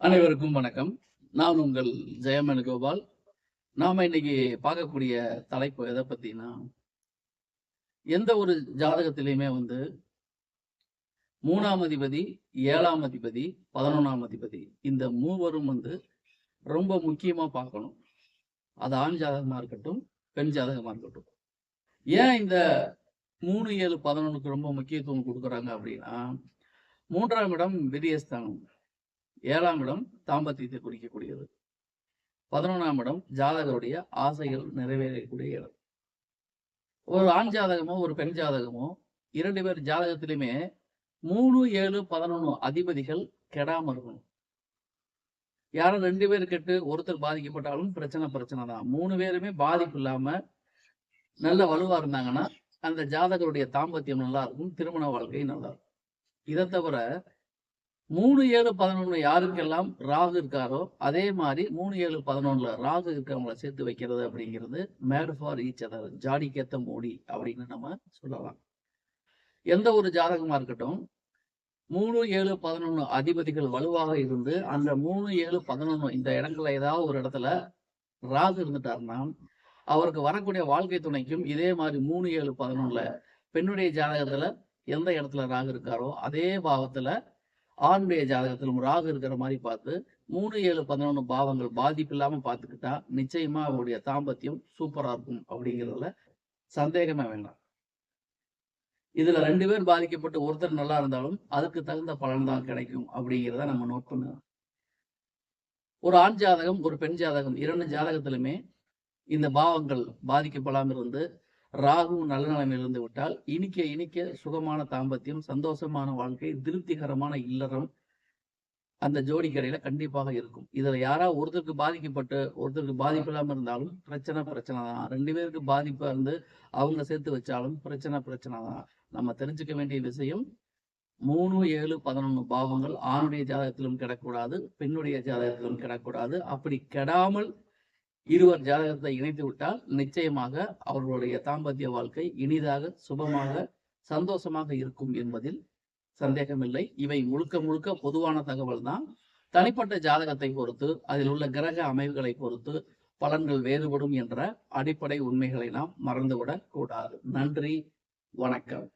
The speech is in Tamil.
அனைவருக்கும் வணக்கம். நான் உங்கள் ஜெயமனு கோபால். நாம இன்னைக்கு பார்க்கக்கூடிய தலைப்பு எதை பத்தினா எந்த ஒரு ஜாதகத்திலையுமே வந்து மூணாம் அதிபதி ஏழாம் அதிபதி பதினொன்றாம் அதிபதி இந்த மூவரும் வந்து ரொம்ப முக்கியமா பார்க்கணும். அது ஆண் ஜாதகமா இருக்கட்டும் பெண் ஜாதகமா இருக்கட்டும். ஏன் இந்த மூணு ஏழு பதினொன்றுக்கு ரொம்ப முக்கியத்துவம் கொடுக்குறாங்க அப்படின்னா மூன்றாம் இடம் விரியஸ்தானம் ஏழாம் இடம் தாம்பத்தியத்தை குறிக்கக்கூடியது. பதினொன்றாம் இடம் ஜாதகருடைய ஆசைகள் நிறைவேறக்கூடிய இடம். ஒரு ஆண் ஜாதகமோ ஒரு பெண் ஜாதகமோ இரண்டு பேர் ஜாதகத்திலுமே மூணு ஏழு பதினொன்று அதிபதிகள் கெடாமல் இருக்கணும் யாரும் ரெண்டு பேர் கெட்டு ஒருத்தர் பாதிக்கப்பட்டாலும் பிரச்சனை பிரச்சனை தான். மூணு பேருமே பாதிப்பு இல்லாம நல்ல வலுவா இருந்தாங்கன்னா அந்த ஜாதகருடைய தாம்பத்தியம் நல்லா இருக்கும் திருமண வாழ்க்கை நல்லா இருக்கும். இதை தவிர மூணு ஏழு பதினொன்று யாருக்கெல்லாம் ராகு இருக்காரோ அதே மாதிரி மூணு ஏழு பதினொன்றில் ராகு இருக்கிறவங்கள சேர்த்து வைக்கிறது அப்படிங்கிறது மேட் ஃபார் ஈச் அதர் ஜாடிக்கேத்த மூடி அப்படின்னு நம்ம சொல்லலாம். எந்த ஒரு ஜாதகமாக இருக்கட்டும் மூணு ஏழு பதினொன்று அதிபதிகள் வலுவாக இருந்து அந்த மூணு ஏழு பதினொன்று இந்த இடங்கள்ல ஏதாவது ஒரு இடத்துல ராகு இருந்துட்டாருன்னா அவருக்கு வரக்கூடிய வாழ்க்கை துணைக்கும் இதே மாதிரி மூணு ஏழு பதினொன்னுல பெண்ணுடைய ஜாதகத்தில் எந்த இடத்துல ராகு இருக்காரோ அதே பாவத்தில் ஆணுடைய ஜாதகத்திலும் ராகு இருக்கிற மாதிரி பார்த்து மூணு ஏழு பதினொன்று பாவங்கள் பாதிப்பு இல்லாமல் பார்த்துக்கிட்டா நிச்சயமா அவருடைய தாம்பத்தியம் சூப்பரா இருக்கும் அப்படிங்கிறதுல சந்தேகமே வேண்டாம். இதுல ரெண்டு பேர் பாதிக்கப்பட்டு ஒருத்தர் நல்லா இருந்தாலும் அதுக்கு தகுந்த பலன் தான் கிடைக்கும் அப்படிங்கிறத நம்ம நோட் பண்ணுவோம் ஒரு ஆண் ஜாதகம் ஒரு பெண் ஜாதகம் இரண்டு ஜாதகத்திலுமே இந்த பாவங்கள் பாதிக்கப்படாமல் இருந்து ராகு நல்ல நிலைமையில் இருந்து விட்டால் இனிக்க இனிக்க சுகமான தாம்பத்தியம் சந்தோஷமான வாழ்க்கை திருப்திகரமான இல்லறம் அந்த ஜோடிக்கரையில கண்டிப்பாக இருக்கும். இதுல யாரா ஒருத்தருக்கு பாதிக்கப்பட்டு ஒருத்தருக்கு பாதிப்பு இல்லாம இருந்தாலும் பிரச்சனை பிரச்சனை தான். ரெண்டு பேருக்கு பாதிப்பு இருந்து அவங்க சேர்த்து வச்சாலும் பிரச்சனை பிரச்சனை தான். நம்ம தெரிஞ்சுக்க வேண்டிய விஷயம் மூணு ஏழு பதினொன்று பாவங்கள் ஆணுடைய ஜாதகத்திலும் கிடக்கூடாது பெண்ணுடைய ஜாதகத்திலும் கிடக்கூடாது அப்படி கெடாமல் இருவர் ஜாதகத்தை இணைத்து விட்டால் நிச்சயமாக அவர்களுடைய தாம்பத்திய வாழ்க்கை இனிதாக சுபமாக சந்தோஷமாக இருக்கும் என்பதில் சந்தேகமில்லை. இவை முழுக்க முழுக்க பொதுவான தகவல் தான் தனிப்பட்ட ஜாதகத்தை பொறுத்து அதில் உள்ள கிரக அமைவுகளை பொறுத்து பலன்கள் வேறுபடும் என்ற அடிப்படை உண்மைகளை நாம் மறந்துவிடக் கூடாது நன்றி வணக்கம்.